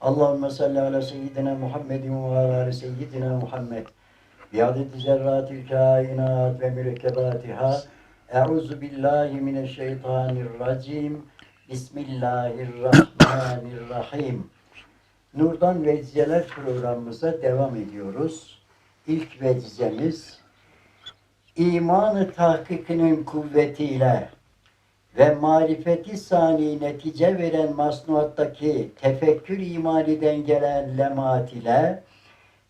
Allahümme salli ala seyyidina Muhammedin ve ala seyyidina Muhammed. Biadeti zerratil kainat ve mürekkebatiha. Euzu billahi mineşşeytanirracim. Bismillahirrahmanirrahim. Nurdan Vecizeler programımıza devam ediyoruz. İlk vecizemiz imanı tahkikinin kuvvetiyle ve marifeti sani netice veren masnuattaki tefekkür imaniden gelen lemaat ile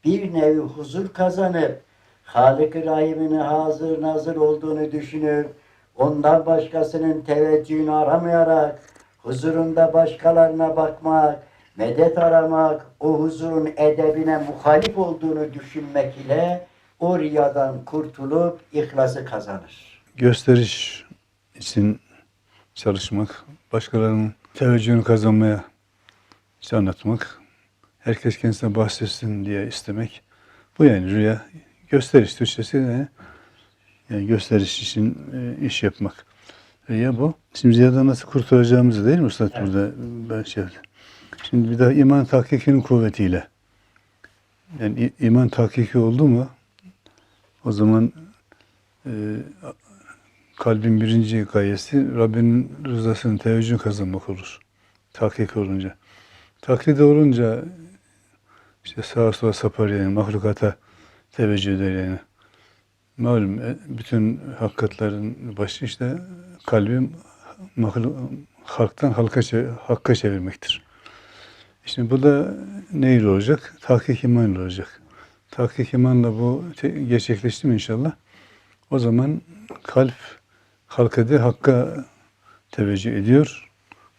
bir nevi huzur kazanıp Halık-ı Rahim'in hazır nazır olduğunu düşünüp ondan başkasının teveccühünü aramayarak huzurunda başkalarına bakmak, medet aramak, o huzurun edebine muhalif olduğunu düşünmek ile o riyadan kurtulup ihlası kazanır. gösteriş için çalışmak, başkalarının teveccühünü kazanmaya anlatmak, herkes kendisine bahsetsin diye istemek. Bu yani rüya gösteriş Türkçesi yani, yani gösteriş için e, iş yapmak. Rüya bu. Şimdi riyadan nasıl kurtulacağımızı değil mi Üstad Evet. burada ben şey. Şimdi bir daha iman tahkikinin kuvvetiyle. Yani iman tahkiki oldu mu o zaman e, kalbin birinci gayesi Rabbinin rızasını, teveccühünü kazanmak olur. Tahkik olunca. Taklide olunca işte sağa sola sapar yani mahlukata teveccüh eder yani. Malum e, bütün hakikatlerin başı işte kalbi mahluk, halktan halka, hakka çevirmektir. Şimdi bu da neyle olacak? Tahkik imanla olacak. Tahkik imanla bu gerçekleşti mi inşallah? O zaman kalp halka değil hakka teveccüh ediyor.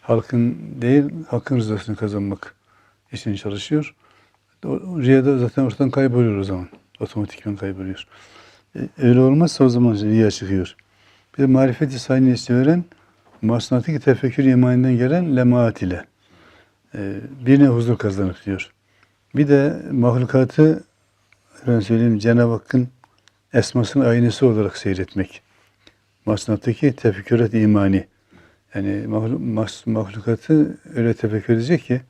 Halkın değil hakkın rızasını kazanmak için çalışıyor. Riyada zaten ortadan kayboluyor o zaman. Otomatikman kayboluyor. E, öyle olmazsa o zaman riya çıkıyor. Bir de marifeti saniyesi veren masnattaki tefekkür imaninden gelen lemaat ile e, birine huzur kazanıp diyor. Bir de mahlukatı ben söyleyeyim Cenab-ı Hakk'ın esmasının aynısı olarak seyretmek. Masnattaki tefekkürat imani. Yani mahlukatı öyle tefekkür edecek ki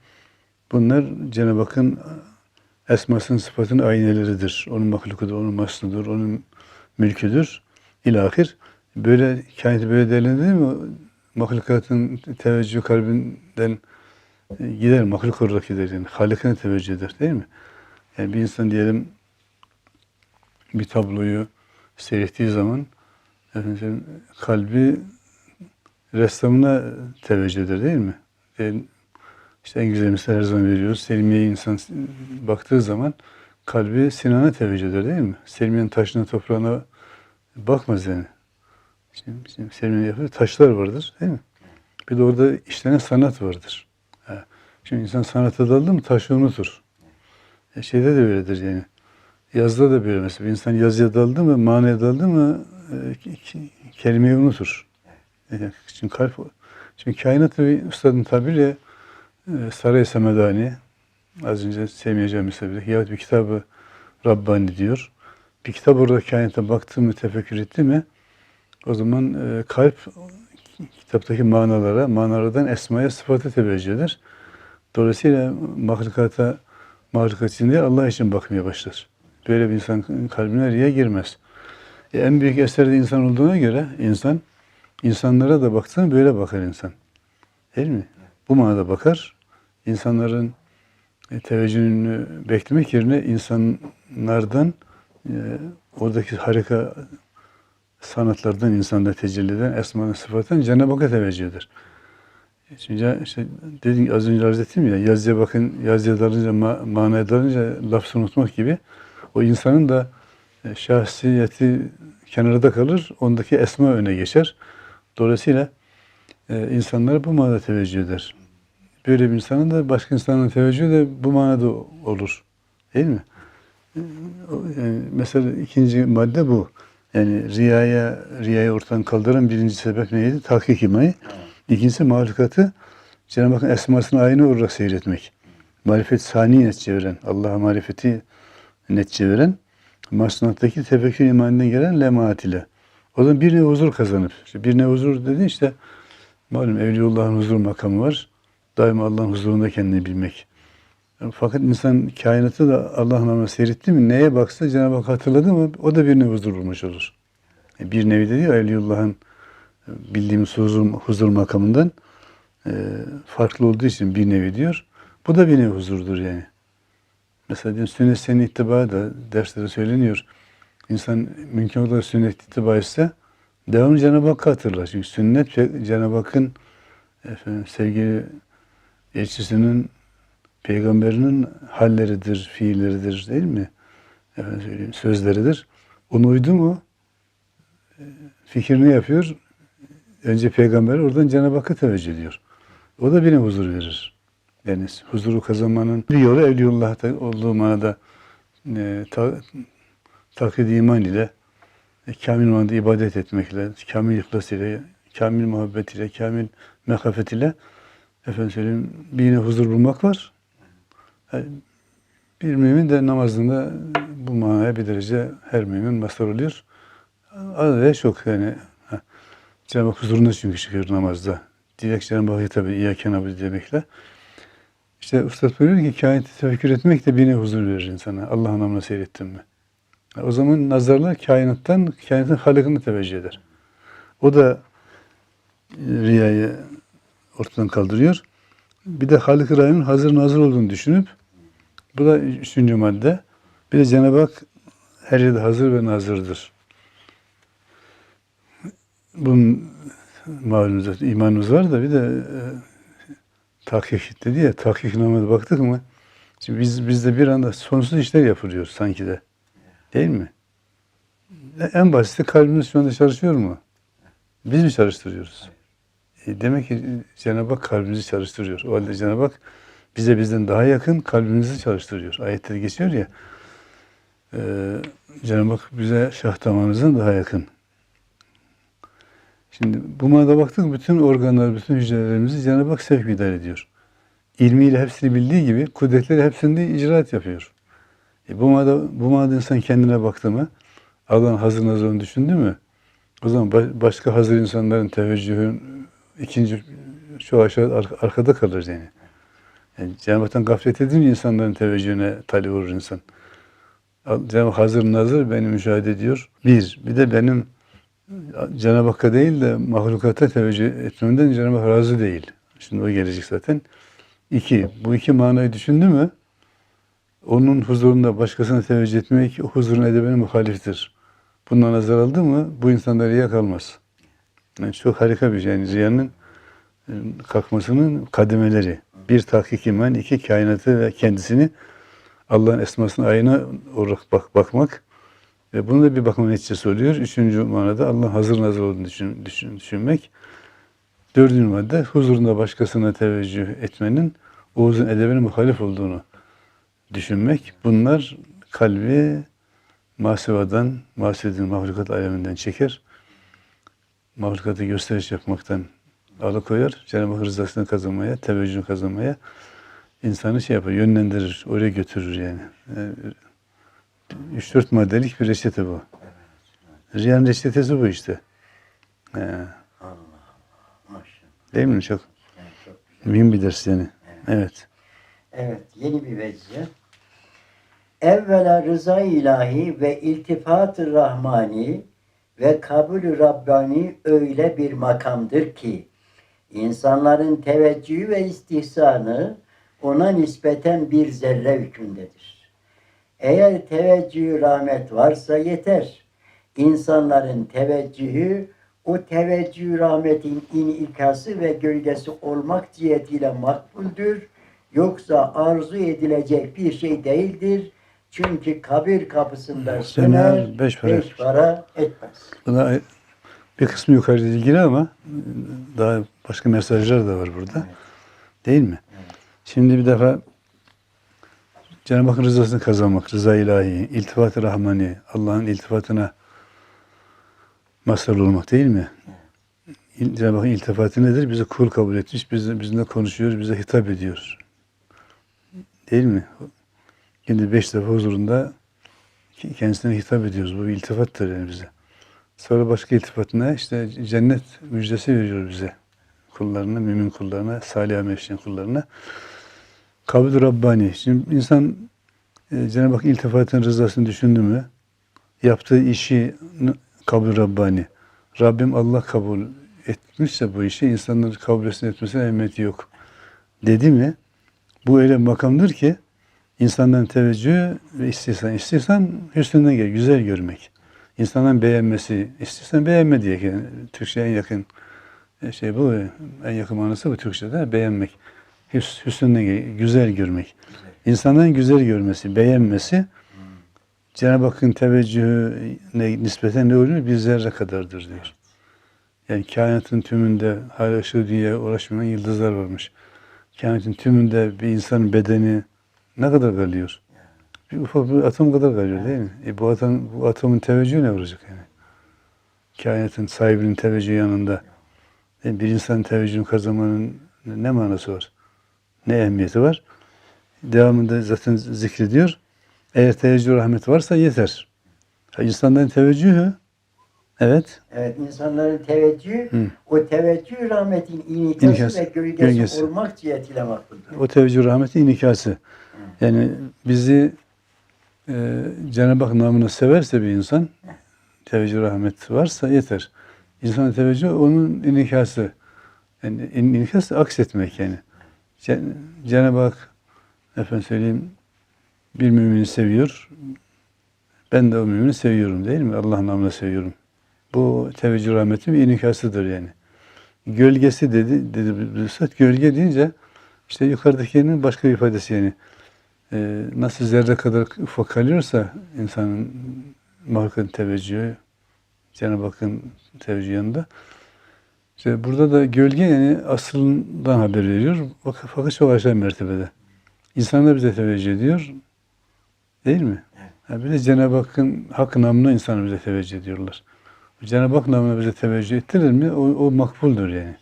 bunlar Cenab-ı Hakk'ın esmasının sıfatının ayneleridir. Onun mahlukudur, onun masnudur, onun mülküdür. İlahir. Böyle kainatı böyle değerlendirir mi? Mahlukatın teveccüh kalbinden e, gider, mahluk olarak gider yani. Halikine teveccüh eder değil mi? Yani bir insan diyelim bir tabloyu seyrettiği zaman efendim, kalbi ressamına teveccüh eder değil mi? Yani işte en güzel misal her zaman veriyoruz. Selimiye insan baktığı zaman kalbi Sinan'a teveccüh eder değil mi? Selimiye'nin taşına, toprağına bakmaz yani. Şimdi, şimdi Selimiye yapıyor, taşlar vardır değil mi? Bir de orada işlenen sanat vardır. Şimdi insan sanata daldı mı taşı unutur. E şeyde de böyledir yani. Yazda da böyle mesela. Bir insan yazıya daldı mı, manaya daldı mı e, kelimeyi unutur. Yani çünkü kalp, çünkü kainatı bir üstadın tabiriyle Saray Semedani, az önce sevmeyeceğim mesela yahut bir kitabı Rabbani diyor. Bir kitap orada kainata baktı mı, tefekkür etti mi o zaman e, kalp kitaptaki manalara, manalardan esmaya, sıfata teveccüh eder. Dolayısıyla mahlukata, mahlukat için değil, Allah için bakmaya başlar. Böyle bir insan kalbine riya girmez. E, en büyük eser de insan olduğuna göre insan, insanlara da baktığında böyle bakar insan. Değil mi? Bu manada bakar. İnsanların e, teveccühünü beklemek yerine insanlardan e, oradaki harika sanatlardan insanda tecelli eden esmanın sıfatından Cenab-ı Hakk'a teveccüh eder. Şimdi işte dedim az önce arz ettim ya yazıya bakın yazıya dalınca ma, manaya dalınca lafı unutmak gibi o insanın da e, şahsiyeti kenarda kalır ondaki esma öne geçer. Dolayısıyla e, bu manada teveccüh eder. Böyle bir insanın da başka insanın teveccühü de bu manada olur. Değil mi? E, o- Yani mesela ikinci madde bu. Yani riyaya, riyayı ortadan kaldıran birinci sebep neydi? Tahkik imayı. İkincisi mahlukatı Cenab-ı Hakk'ın esmasını aynı olarak seyretmek. Marifet sani netice veren, Allah'a marifeti netice veren, masnattaki tefekkür imaninden gelen lemaat ile. O zaman bir ne huzur kazanıp, işte bir ne huzur dedi işte, malum Evliyaullah'ın huzur makamı var. Daima Allah'ın huzurunda kendini bilmek. Fakat insan kainatı da Allah namına seyretti mi, neye baksa Cenab-ı Hak hatırladı mı o da bir nevi huzur bulmuş olur. E, Bir nevi de diyor Evliyullah'ın e, bildiğimiz huzur, huzur makamından e, farklı olduğu için bir nevi diyor. Bu da bir nevi huzurdur yani. Mesela diyorum, sünnet senin ittiba da derslerde söyleniyor. İnsan mümkün olarak sünnet ittiba etse devamlı Cenab-ı Hakk'ı hatırlar. Çünkü sünnet Cenab-ı Hakk'ın efendim, sevgili elçisinin peygamberinin halleridir, fiilleridir değil mi? Efendim söyleyeyim, sözleridir. Onu uydu mu e, fikrini yapıyor. Önce peygamber oradan Cenab-ı Hakk'a teveccüh ediyor. O da birine huzur verir. Yani huzuru kazanmanın bir yolu Evliyullah'ta olduğu manada e, ta, takid iman ile e, kamil manada ibadet etmekle, kamil ihlas ile, kamil muhabbet ile, kamil mekafet ile efendim söyleyeyim birine huzur bulmak var. Yani bir mümin de namazında bu manaya bir derece her mümin mazhar oluyor. Az ve çok yani. Cenab-ı Hak huzuruna çünkü çıkıyor namazda. Direkt Cenab-ı Hak'ı tabi İyyâken abudu demekle. İşte Üstad buyuruyor ki kainatı tefekkür etmek de birine huzur verir insana. Allah'ın namına seyrettin mi? O zaman nazarlar kainattan, kainatın halikini teveccüh eder. O da e, riyayı ortadan kaldırıyor. Bir de Halik-i Rahim'in hazır nazır olduğunu düşünüp bu da üçüncü madde. Bir de Cenab-ı Hak her yerde hazır ve nazırdır. Bunun malum zaten imanımız var da bir de e, tahkik dedi ya, tahkik namına baktık mı? Şimdi biz bizde bir anda sonsuz işler yapılıyor sanki de. Değil mi? En basiti kalbimiz şu anda çalışıyor mu? Biz mi çalıştırıyoruz? E, demek ki Cenab-ı Hak kalbimizi çalıştırıyor. O halde Cenab-ı Hak bize bizden daha yakın kalbimizi çalıştırıyor. Ayetler geçiyor ya. E, Cenab-ı Hak bize şah damarımızdan daha yakın. Şimdi bu manada baktık bütün organlar, bütün hücrelerimizi Cenab-ı Hak sevk idare ediyor. İlmiyle hepsini bildiği gibi kudretleri hepsinde icraat yapıyor. E bu manada, bu manada insan kendine baktı mı, Allah'ın hazır nazarını düşündü mü, o zaman ba- başka hazır insanların teveccühün ikinci şu aşağı ar- arkada kalır yani. yani Cenab-ı Hak'tan gaflet edince insanların teveccühüne talip olur insan. Cenab-ı hazır nazır beni müşahede ediyor. Bir, bir de benim Cenab-ı Hakk'a değil de mahlukata teveccüh etmemden Cenab-ı Hak razı değil. Şimdi o gelecek zaten. İki, bu iki manayı düşündü mü onun huzurunda başkasına teveccüh etmek o huzurun edebine muhaliftir. Bundan nazar aldı mı bu insanda riya kalmaz. Yani çok harika bir şey. Yani riyanın e, kalkmasının kademeleri. Bir tahkik iman, iki kainatı ve kendisini Allah'ın esmasına ayına olarak bak, bakmak. Ve bunu da bir bakma neticesi oluyor. Üçüncü manada Allah hazır nazır olduğunu düşün, düşün, düşünmek. Dördüncü madde huzurunda başkasına teveccüh etmenin Oğuz'un edebine muhalif olduğunu düşünmek. Bunlar kalbi masivadan, masvedin mahlukat aleminden çeker. Mahlukatı gösteriş yapmaktan alıkoyar. Cenab-ı Hak rızasını kazanmaya, teveccühünü kazanmaya insanı şey yapar, yönlendirir, oraya götürür yani. Yani 3-4 maddelik bir reçete bu. Riyanın reçetesi bu işte. He, Allah değil mi? Çok Yani çok mühim bir ders yani. Evet. Evet, yeni bir vecih. Evvela rıza ilahi ve iltifat-ı rahmani ve kabul-ü Rabbani öyle bir makamdır ki insanların teveccühü ve istihsanı ona nispeten bir zerre hükmündedir. Eğer teveccühü rahmet varsa yeter. İnsanların teveccühü o teveccüh rahmetin inikası ve gölgesi olmak cihetiyle makbuldür. Yoksa arzu edilecek bir şey değildir. Çünkü kabir kapısında Söner, beş para beş para etmez. Buna bir kısmı yukarıda ilgili ama daha başka mesajlar da var burada. Evet. Değil mi? Şimdi bir defa Cenab-ı Hakk'ın rızasını kazanmak, rıza ilahi, iltifat-ı rahmani, Allah'ın iltifatına mazhar olmak değil mi? İl- Cenab-ı Hakk'ın iltifatı nedir? Bizi kul kabul etmiş, bizi, bizimle konuşuyor, bize hitap ediyor. Değil mi? Şimdi beş defa huzurunda kendisine hitap ediyoruz. Bu bir iltifattır yani bize. Sonra başka iltifat ne? İşte cennet müjdesi veriyor bize. Kullarına, mümin kullarına, salih işleyen kullarına. Kabul Rabbani. Şimdi insan e, Cenab-ı Hak iltifatın rızasını düşündü mü? Yaptığı işi kabul Rabbani. Rabbim Allah kabul etmişse bu işi insanların kabul etmesine ehemmiyeti yok. Dedi mi? Bu öyle makamdır ki insanların teveccühü ve istihsan. İstihsan hüsnünden gel, güzel görmek. İnsanların beğenmesi, istihsan beğenme diye. Yani Türkçe'ye en yakın e, şey bu, en yakın manası bu Türkçe'de beğenmek. Hüs, hüsnünden gel, güzel görmek. İnsanların güzel görmesi, beğenmesi Cenab-ı Hakk'ın teveccühüne nispeten ne oluyor? Bir zerre kadardır diyor. Yani kainatın tümünde hala ışığı dünyaya ulaşmayan yıldızlar varmış. Kainatın tümünde bir insanın bedeni ne kadar kalıyor? Bir ufak bir atom kadar kalıyor değil mi? E bu, atom, bu atomun teveccühü ne olacak yani? Kainatın sahibinin teveccühü yanında. E bir insanın teveccühünü kazanmanın ne manası var? Ne ehemmiyeti var? Devamında zaten zikrediyor. Eğer teveccüh rahmeti varsa yeter. Ha, İnsanların teveccühü evet Evet, insanların teveccühü, Hı. o teveccüh rahmetin inikası İnikası, ve gölgesi, gölgesi. olmak cihetiyle makbuldür. o teveccüh rahmeti inikası. Yani bizi e, Cenab-ı Hak namına severse bir insan, teveccüh rahmet varsa yeter. İnsanın teveccüh onun inikası. Yani in, inikas aksetmek yani. Cen- Cenab-ı Hak efendim söyleyeyim bir mümini seviyor. Ben de o mümini seviyorum değil mi? Allah namına seviyorum. Bu teveccüh rahmetin bir inikasıdır yani. Gölgesi dedi, dedi Üstad. Gölge deyince işte yukarıdakinin başka bir ifadesi yani. Ee, nasıl zerre kadar ufak kalıyorsa insanın mahlukun teveccühü, Cenab-ı Hakk'ın teveccühü yanında. İşte burada da gölge yani aslından haber veriyor. Fakat çok aşağı mertebede. İnsanlar bize teveccüh ediyor. Değil mi? Evet. Ha, bir de Cenab-ı Hakk'ın hak namına insanlar bize teveccüh ediyorlar. Cenab-ı Hak namına bize teveccüh ettirir mi? O, o makbuldür yani.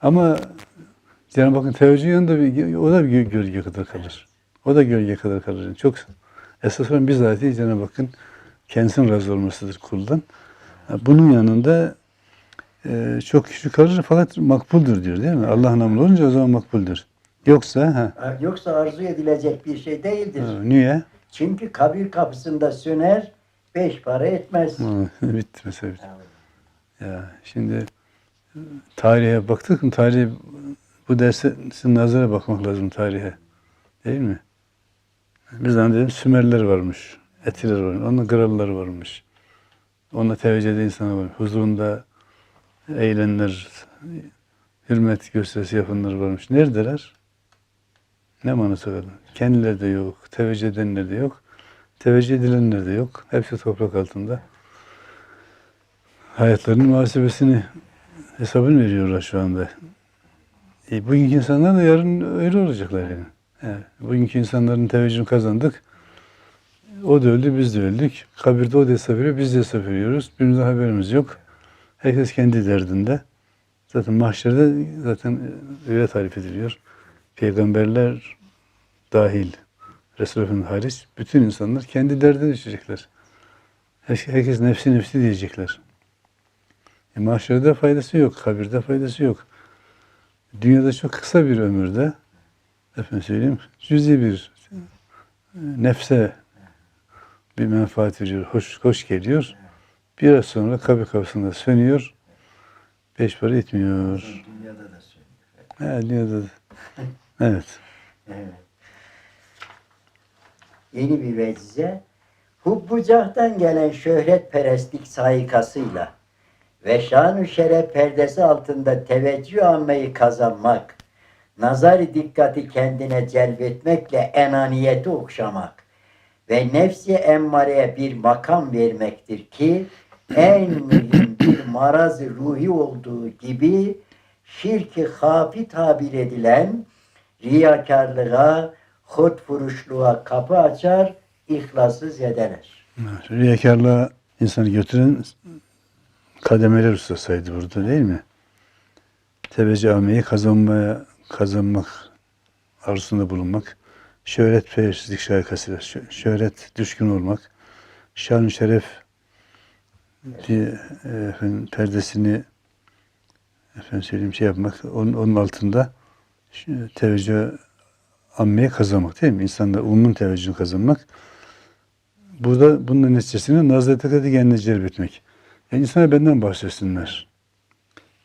Ama Cenab-ı Hakk'ın teveccühü yanında bir, o da bir gö- gölge kadar kalır. O da gölge kadar kalır. Yani çok esas olan bizatihi Cenab-ı Hakk'ın kendisinin razı olmasıdır kuldan. Bunun yanında e, çok küçük kalır fakat makbuldür diyor değil mi? Allah namına olunca o zaman makbuldür. Yoksa ha, Yoksa arzu edilecek bir şey değildir. ha, niye? Çünkü kabir kapısında söner, beş para etmez. Ha, bitti mesela. bitti. Ya şimdi tarihe baktık mı tarihe bu dersin nazara bakmak lazım tarihe. Değil mi? Biz dedim Sümerler varmış. Etiler varmış. Onun krallar varmış. Onunla teveccüh eden insanlar var. Huzurunda eğlenler, hürmet gösterisi yapanlar varmış. Neredeler? Ne manası? Kendileri de yok. Teveccüh edenler de yok. Teveccüh edilenler de yok. Hepsi toprak altında hayatlarının muhasebesini hesabını veriyorlar şu anda. E, bugünkü insanlar da yarın öyle olacaklar yani. Evet, bugünkü insanların teveccühünü kazandık. O da öldü, biz de öldük. Kabirde o da hesap veriyor, biz de hesap veriyoruz. Birbirimize haberimiz yok. Herkes kendi derdinde. Zaten mahşerde zaten öyle tarif ediliyor. Peygamberler dahil, Resulü Efendimiz hariç bütün insanlar kendi derdine düşecekler. Her- Herkes nefsi nefsi diyecekler. E, mahşerde faydası yok, kabirde faydası yok. Dünyada çok kısa bir ömürde, efendim söyleyeyim, cüzi bir e, nefse bir menfaat veriyor, hoş, hoş geliyor. Biraz sonra kabir kapısında sönüyor, beş para etmiyor. Dünyada da söylüyor. Ha, dünyada da. Evet. Evet. Yeni bir vecize. Hubbucah'tan gelen şöhretperestlik saikasıyla ve şan-ı şeref perdesi altında teveccüh almayı kazanmak, nazar dikkati kendine celbetmekle enaniyeti okşamak ve nefsi emmareye bir makam vermektir ki en mühim bir maraz ruhi olduğu gibi şirki hafi tabir edilen riyakarlığa, hutfuruşluğa kapı açar, ihlası zedeler. Evet, Riyakarlığa insanı götüren kademeler ustasıydı burada değil mi? Teveccüh almayı kazanmaya, kazanmak arzusunda bulunmak, şöhret perestlik şarkısıyla, şö- şöhret düşkün olmak, şan şeref bir e, efendim, perdesini efendim söyleyeyim şey yapmak, onun, onun altında teveccüh ammeye kazanmak değil mi? İnsanlar umumun teveccühünü kazanmak. Burada bunun neticesini nazar dikkati kendine celbetmek. Yani insana benden bahsetsinler.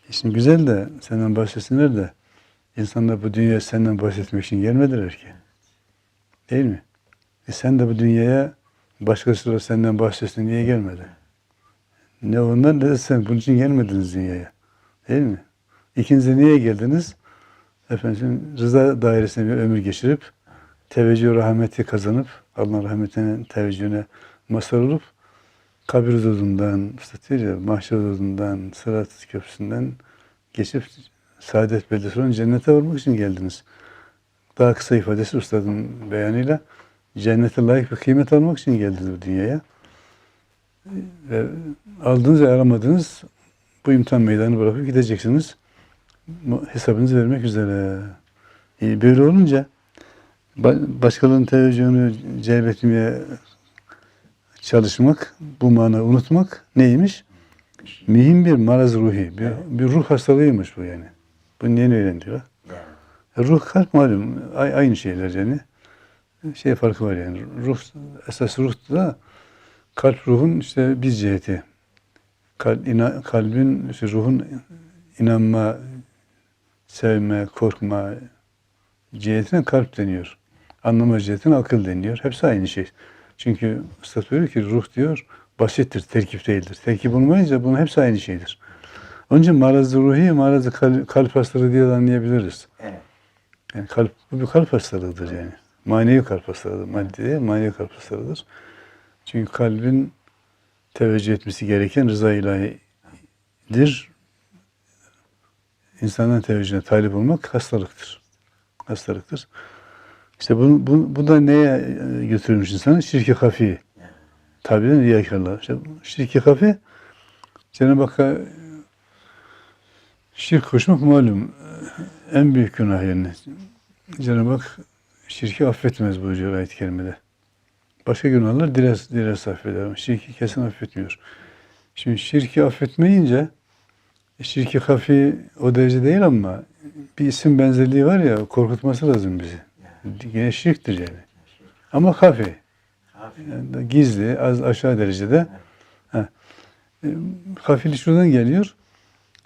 E Şimdi güzel de senden bahsetsinler de insanlar bu dünyaya senden bahsetmek için gelmediler ki. Değil mi? E sen de bu dünyaya başkası da senden bahsetsin diye gelmedi. Ne ondan ne de sen bunun için gelmediniz dünyaya. Değil mi? İkiniz niye geldiniz? Efendim rıza dairesinde bir ömür geçirip teveccüh rahmeti kazanıp Allah'ın rahmetine teveccühüne mazhar olup kabir hududundan, işte ya, mahşer hududundan, sırat köprüsünden geçip saadet beldesi cennete varmak için geldiniz. Daha kısa ifadesi ustadın beyanıyla cennete layık bir kıymet almak için geldiniz bu dünyaya. Ve aldığınız ve aramadığınız bu imtihan meydanı bırakıp gideceksiniz. Hesabınızı vermek üzere. E, böyle olunca ba- başkalarının teveccühünü celbetmeye çalışmak, bu mana unutmak neymiş? Mühim bir maraz ruhi, bir, bir ruh hastalığıymış bu yani. Bunu yeni bak. Yani. Ruh kalp malum aynı şeyler yani. Şey farkı var yani. Ruh esas ruh da kalp ruhun işte bir ciheti. Kalp, ina- kalbin işte ruhun inanma, sevme, korkma cihetine kalp deniyor. Anlama cihetine akıl deniyor. Hepsi aynı şey. Çünkü Üstad buyuruyor ki ruh diyor basittir, terkip değildir. Terkip olmayınca bunun hepsi aynı şeydir. Onun için maraz-ı ruhi, maraz-ı kalp, kalp hastalığı diye de anlayabiliriz. Evet. Yani kalp, bu bir kalp hastalığıdır yani. Manevi kalp hastalığıdır. Maddi değil, manevi kalp hastalığıdır. Çünkü kalbin teveccüh etmesi gereken rıza ilahidir. İnsanların teveccühüne talip olmak hastalıktır. Hastalıktır. İşte bu, bu, bu da neye e, götürmüş insanı? Şirki hafi. Tabirden riyakarlığa. İşte şirki hafi Cenab-ı Hakk'a şirk koşmak malum e, en büyük günah yani. Cenab-ı Hak şirki affetmez buyuruyor ayet-i kerimede. Başka günahlar diles, diles affeder ama şirki kesin affetmiyor. Şimdi şirki affetmeyince e, şirki hafi o derece değil ama bir isim benzerliği var ya korkutması lazım bizi. Yine şirktir yani. Ama hafi. Yani gizli, az aşağı derecede. Ha. E, hafiflik şuradan geliyor.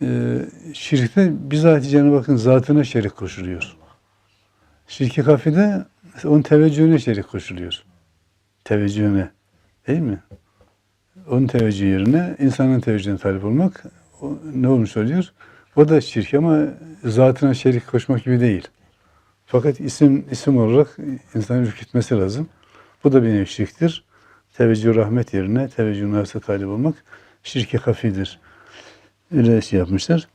E, şirkte bizatihi Cenab-ı Hakk'ın zatına şerik koşuluyor. Şirki hafide onun teveccühüne şerik koşuluyor. Teveccühüne. Değil mi? Onun teveccühü yerine insanın teveccühüne talip olmak o, ne olmuş oluyor? O da şirk ama zatına şerik koşmak gibi değil. Fakat isim isim olarak insanın ürkütmesi lazım. Bu da bir nevi şirktir. Teveccüh rahmet yerine teveccüh nasa talip olmak şirki hafidir. Öyle şey yapmışlar.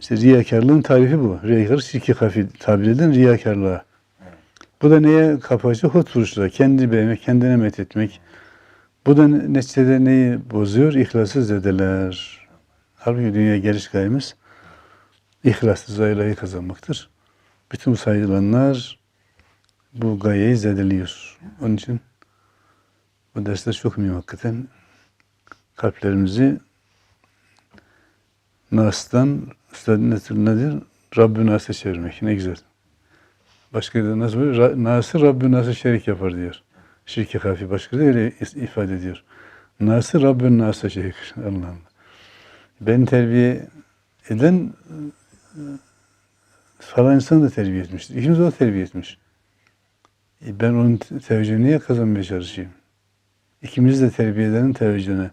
İşte riyakarlığın tarifi bu. Riyakar şirki hafi tabir edilen riyakarlığa. Bu da neye kapı açıyor? Hut vuruşlar. Kendi beğenmek, kendine met etmek. Bu da ne- neticede neyi bozuyor? İhlası zedeler. Halbuki dünya geliş gayemiz ihlaslı zayılayı kazanmaktır. Bütün sayılanlar bu gayeyi zedeliyor. Onun için bu dersler çok mühim hakikaten. Kalplerimizi Nas'tan Üstad nedir? Rabbü Nas'a çevirmek. Ne güzel. Başka da nasıl böyle? Ra- Nas'ı Rabbü Nas'a şerik yapar diyor. Şirki kafi başka da öyle ifade ediyor. Nas'ı Rabbü Nas'a şerik. Allah. Beni terbiye eden falan insan da terbiye etmiştir. İkimiz de terbiye etmiş. E ben onun te- teveccühünü niye kazanmaya çalışayım? İkimiz de terbiye edenin teveccühüne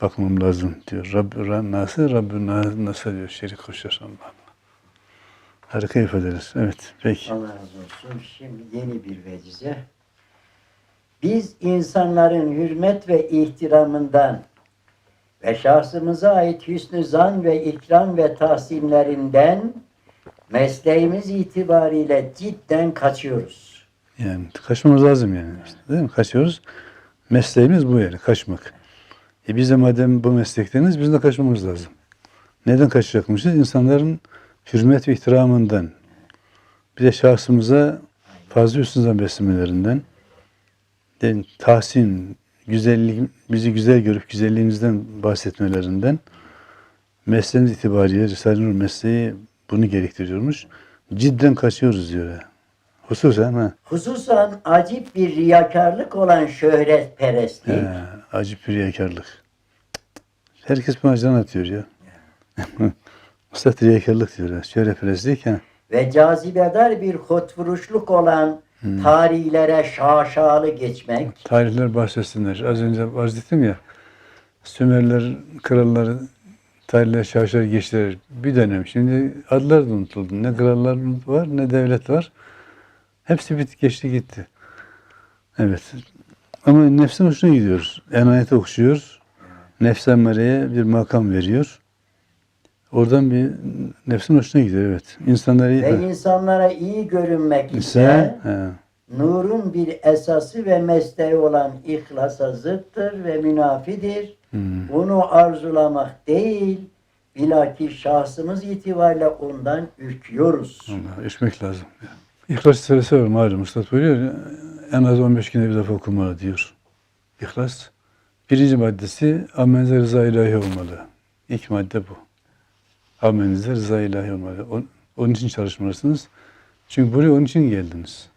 bakmam lazım diyor. Rabb, Ra- nasıl Rabbü na- nasıl diyor şerik koşar Allah Allah. Harika ifadeler. Evet peki. Allah razı olsun. Şimdi yeni bir vecize. Biz insanların hürmet ve ihtiramından ve şahsımıza ait hüsnü zan ve ikram ve tahsinlerinden mesleğimiz itibariyle cidden kaçıyoruz. Yani kaçmamız lazım yani. İşte, değil mi? Kaçıyoruz. Mesleğimiz bu yani kaçmak. E biz de madem bu meslekteniz biz de kaçmamız lazım. Neden kaçacakmışız? İnsanların hürmet ve ihtiramından. Bir de şahsımıza fazla üstünden beslemelerinden. Yani tahsin, güzellik, bizi güzel görüp güzelliğimizden bahsetmelerinden. Mesleğimiz itibariyle Risale-i Nur mesleği bunu gerektiriyormuş. Cidden kaçıyoruz diyor. Hususen ha. Hususan acip bir riyakarlık olan şöhretperestlik. He, acip bir riyakarlık. Herkes buna can atıyor ya. Usta riyakarlık diyor. ya. Şöyle perestlik ha. ve cazibedar bir hotvuruşluk olan Hmm. tarihlere şaşalı geçmek, Tarihler bahsetsinler. Az önce arz ettim ya. Sümerler, kralları tarihler şaşar geçtiler bir dönem. Şimdi adlar da unutuldu. Ne krallar var ne devlet var. Hepsi bitti geçti gitti. Evet. Ama nefsin hoşuna gidiyoruz. Enayete okşuyor. Nefs emmareye bir makam veriyor. Oradan bir nefsin hoşuna gidiyor evet. İnsanları ve insanlara iyi görünmek ise he, nurun bir esası ve mesleği olan ihlasa zıttır ve münafidir. hmm. Bunu arzulamak değil, bilakis şahsımız itibariyle ondan ürküyoruz. Allah, lazım. İhlas suresi var malum. Üstad buyuruyor en az 15 günde bir defa okumalı diyor. İhlas. Birinci maddesi amenize rıza ilahi olmalı. İlk madde bu. Amenize rıza ilahi olmalı. On- Onun için çalışmalısınız. Çünkü buraya onun için geldiniz.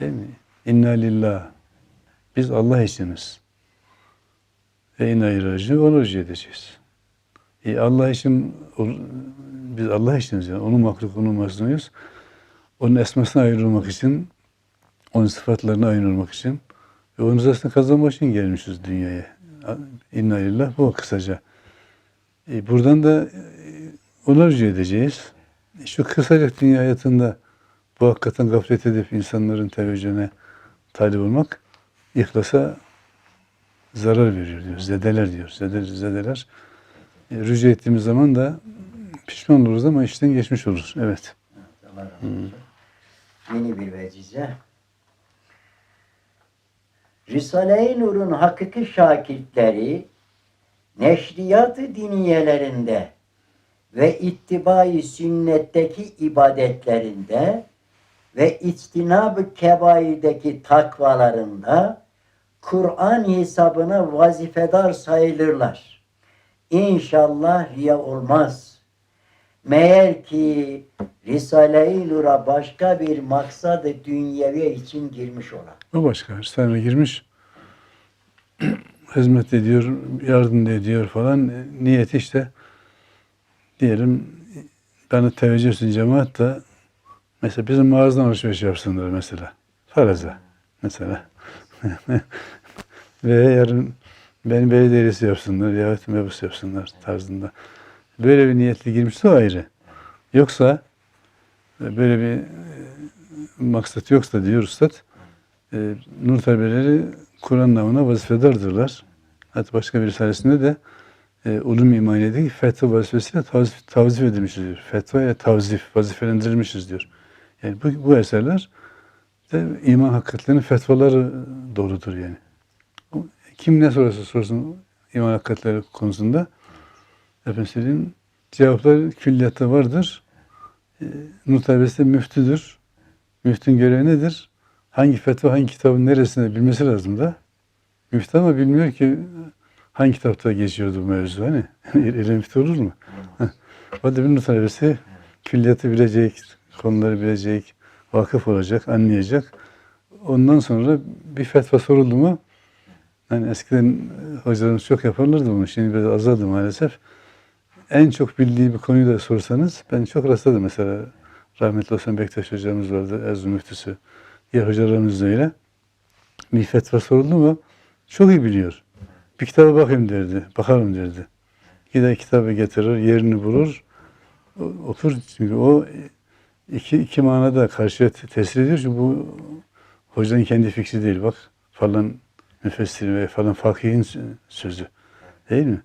Değil mi? İnna lillah. Biz Allah içiniz. Ve inna ilacı onu rücu edeceğiz. E Allah için biz Allah içiniz yani. Onun mahluk, onun masnuyuz. Onun esmasına ayrılmak için, onun sıfatlarına ayrılmak için ve onun rızasını kazanmak için gelmişiz dünyaya. İnna lillah bu kısaca. E, buradan da ona rücu edeceğiz. Şu kısacık dünya hayatında bu hakikaten gaflet edip insanların teveccühüne talip olmak ihlasa zarar veriyor diyor. Zedeler diyor. Zedeler, zedeler. E, rücu ettiğimiz zaman da pişman oluruz ama işten geçmiş oluruz. Evet. Razı olsun. Yeni bir vecize. Risale-i Nur'un hakiki şakirtleri neşriyat-ı diniyelerinde ve ittibai sünnetteki ibadetlerinde ve içtinab-ı kebairdeki takvalarında Kur'an hesabına vazifedar sayılırlar. İnşallah riya olmaz. Meğer ki Risale-i Nur'a başka bir maksadı dünyevi için girmiş olan. O başka. Risale'ye girmiş. hizmet ediyor, yardım ediyor falan. Niyeti işte diyelim bana teveccüh etsin cemaat da mesela bizim mağazadan alışveriş yapsınlar mesela. Faraza mesela. Ve yarın beni belediyesi yapsınlar yahut mebus yapsınlar tarzında. Böyle bir niyetli girmişse o ayrı. Yoksa böyle bir e, maksat yoksa diyor Üstad, e, nur talebeleri Kur'an namına vazifedardırlar. Hatta başka bir risalesinde de e, ulum imaniyedeki fetva vazifesiyle tavzif, tavzif edilmişiz diyor. Fetva ile tavzif, vazifelendirilmişiz diyor. Yani bu, bu eserler de iman hakikatlerinin fetvaları doğrudur yani. Kim ne sorarsa sorsun iman hakikatleri konusunda efendim cevaplar külliyatta vardır. E, nur müftüdür. Müftün görevi nedir? Hangi fetva, hangi kitabın neresinde bilmesi lazım da. Müftü ama bilmiyor ki hangi kitapta geçiyordu bu mevzu hani. Öyle müftü olur mu? o da bir talebesi külliyatı bilecek, konuları bilecek, vakıf olacak, anlayacak. Ondan sonra bir fetva soruldu mu yani eskiden hocalarımız çok yaparlardı bunu. Şimdi biraz azaldı maalesef. En çok bildiği bir konuyu da sorsanız ben çok rastladım mesela. Rahmetli Osman Bektaş hocamız vardı, Erzurum müftüsü. Diğer hocalarımız da öyle. Bir fetva soruldu mu çok iyi biliyor. Bir kitaba bakayım derdi, bakarım derdi. Gider kitabı getirir, yerini bulur, otur. Çünkü o iki, iki manada karşıya te- tesir ediyor. Çünkü bu hocanın kendi fikri değil. Bak falan müfessirin ve falan fakihin sö- sözü. Değil mi?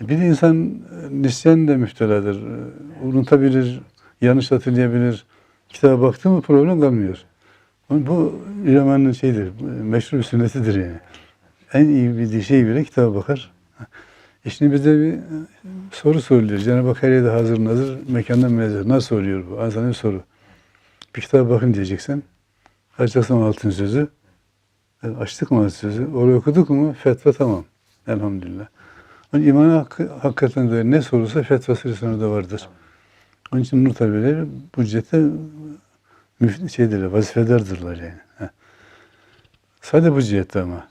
Bir de insan e, nisyan da müfteladır. E, Unutabilir, yanlış hatırlayabilir. Kitaba baktı mı problem kalmıyor. Bu ulemanın şeydir, meşhur bir sünnetidir yani. En iyi bildiği şey bile kitaba bakar. E şimdi bize bir e, soru soruluyor. Cenab-ı Hak her yerde hazır nazır, mekandan münezzeh. Nasıl soruyor bu? Bir soru. Bir kitaba bakın diyeceksen, açacaksın altın sözü. E, Açtık mı altın sözü? Orayı okuduk mu? Fetva tamam. Elhamdülillah. Onun imanı hakkı, hakikaten de ne sorulsa fetvası Risale'de vardır. Onun için nur talebeleri bu cihette müf- şeydir, vazifedardırlar yani. Ha. Sadece bu cihette ama.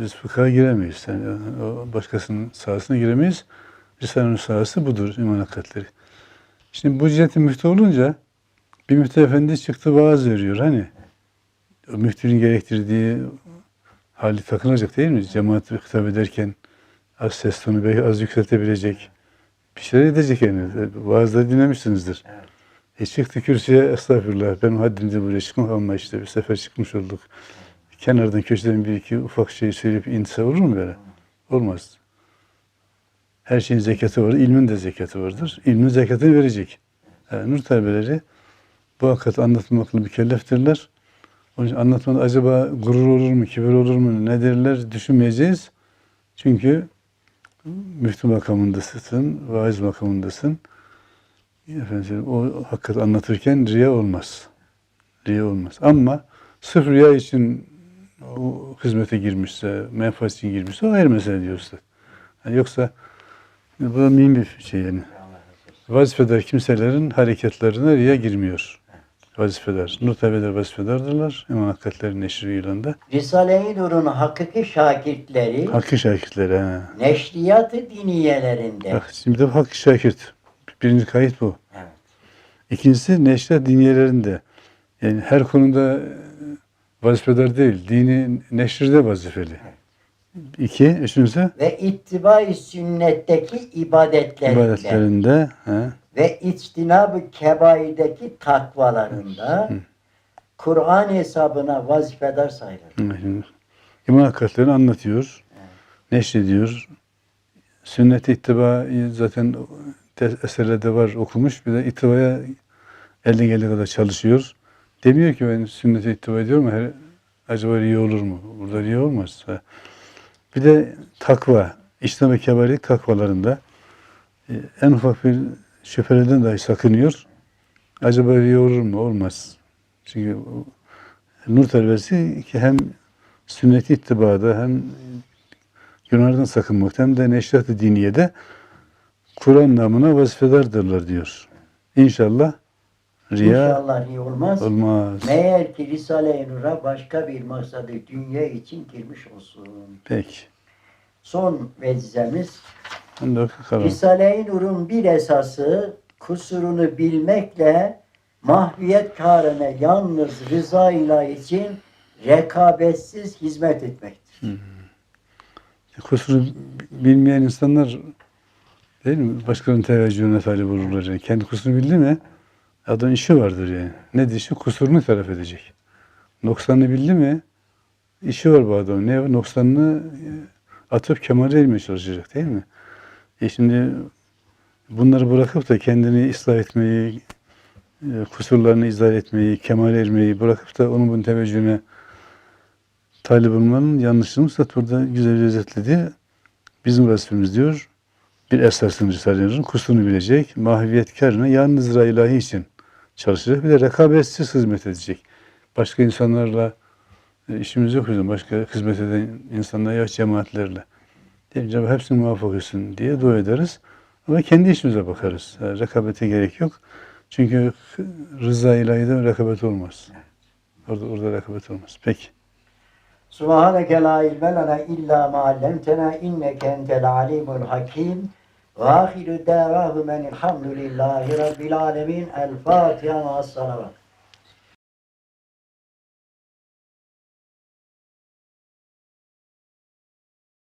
Biz fıkha giremeyiz. Yani o başkasının sahasına giremeyiz. Risale'nin sahası budur, iman hakikatleri. Şimdi bu cihette müftü olunca bir müftü efendi çıktı vaaz veriyor hani. Müftünün gerektirdiği hali takılacak değil mi? Cemaat hitap ederken az ses tonu belki az yükseltebilecek. Bir şeyler edecek yani. Vaazda dinlemişsinizdir. Evet. E çıktı kürsüye estağfurullah benim haddimde buraya çıkmak ama işte bir sefer çıkmış olduk. Kenardan köşeden bir iki ufak şey söyleyip inse olur mu böyle? Olmaz. Her şeyin zekatı vardır. ilmin de zekatı vardır. İlmin zekatını verecek. Yani nur talebeleri bu hakikati anlatmakla mükelleftirler. Onun için anlatmada acaba gurur olur mu, kibir olur mu, ne derler düşünmeyeceğiz. Çünkü müftü makamındasın, vaiz makamındasın. Efendim, o hakikati anlatırken riya olmaz. Riya olmaz. Ama sırf riya için o hizmete girmişse, menfaat için girmişse o ayrı mesele diyorsa. Yani yoksa bu da mühim bir şey yani. Vazifedar kimselerin hareketlerine riya girmiyor. Vazifedar. Nur tabeler vazifedardırlar. İmam Hakikatlerin neşri ilanda. Risale-i Nur'un hakiki şakirtleri Hakkı şakirtleri. Ha. neşriyat-ı diniyelerinde. Bak şimdi de hakkı şakirt. Birinci kayıt bu. Evet. İkincisi neşre diniyelerinde. Yani her konuda vazifedar değil. Dini neşride vazifeli. İki, üçüncüsü Ve ittiba-i sünnetteki ibadetlerinde. ibadetlerinde. Ha. ve içtinab-ı kebaideki takvalarında Kur'an hesabına vazifedar sayılır. Şimdi İmam Hakikatlerini anlatıyor. Neşrediyor. Sünnet ittibayı zaten de- eserlerde var okumuş. Bir de ittibaya eline geldiği kadar çalışıyor. Demiyor ki ben sünnete ittiba ediyorum her, acaba riya olur mu? Burada riya olmaz. Ha. Bir de takva. İslam ve kebalik takvalarında e, en ufak bir şüpheleden dahi sakınıyor. Acaba riya olur mu? Olmaz. Çünkü nur talebesi ki hem sünnet-i ittibada hem günahlardan sakınmakta hem de neşrat-ı diniyede Kur'an namına vazifedardırlar diyor. İnşallah riya İnşallah iyi olmaz. olmaz. Meğer ki Risale-i Nur'a başka bir maksadı dünya için girmiş olsun. Peki. Son vecizemiz. Risale-i Nur'un bir esası kusurunu bilmekle mahviyet kârına yalnız rıza ilahi için rekabetsiz hizmet etmektir. Kusuru bilmeyen insanlar değil mi? Başkalarının teveccühüne talip olurlar. Yani. Kendi kusurunu bildi mi adam işi vardır yani. Ne işi? Kusurunu taraf edecek. Noksanını bildi mi işi var bu adamın. Ne? Noksanını e, atıp kemale ermeye çalışacak değil mi? E şimdi bunları bırakıp da kendini ıslah etmeyi, e, kusurlarını izah etmeyi, kemale ermeyi bırakıp da onun bunun teveccühüne talip olmanın yanlışlığını Üstad burada güzel özetledi. Bizim vazifemiz diyor, bir esarsın Risale-i kusurunu bilecek, mahviyet karına yalnız ilahi için çalışacak. Bir de rekabetsiz hizmet edecek. Başka insanlarla e, işimiz yok bizim. Başka hizmet eden insanlar ya cemaatlerle. Mi? Cenab-ı hepsini muvaffak etsin diye dua ederiz. Ama kendi işimize bakarız. Yani rekabete gerek yok. Çünkü rıza ilahide rekabet olmaz. Orada, orada rekabet olmaz. Peki. Subhaneke la ilme lena illa ma inneke entel alimul hakim. Ve ahiru davahum enilhamdülillahi rabbil alemin. El Fatiha salavat.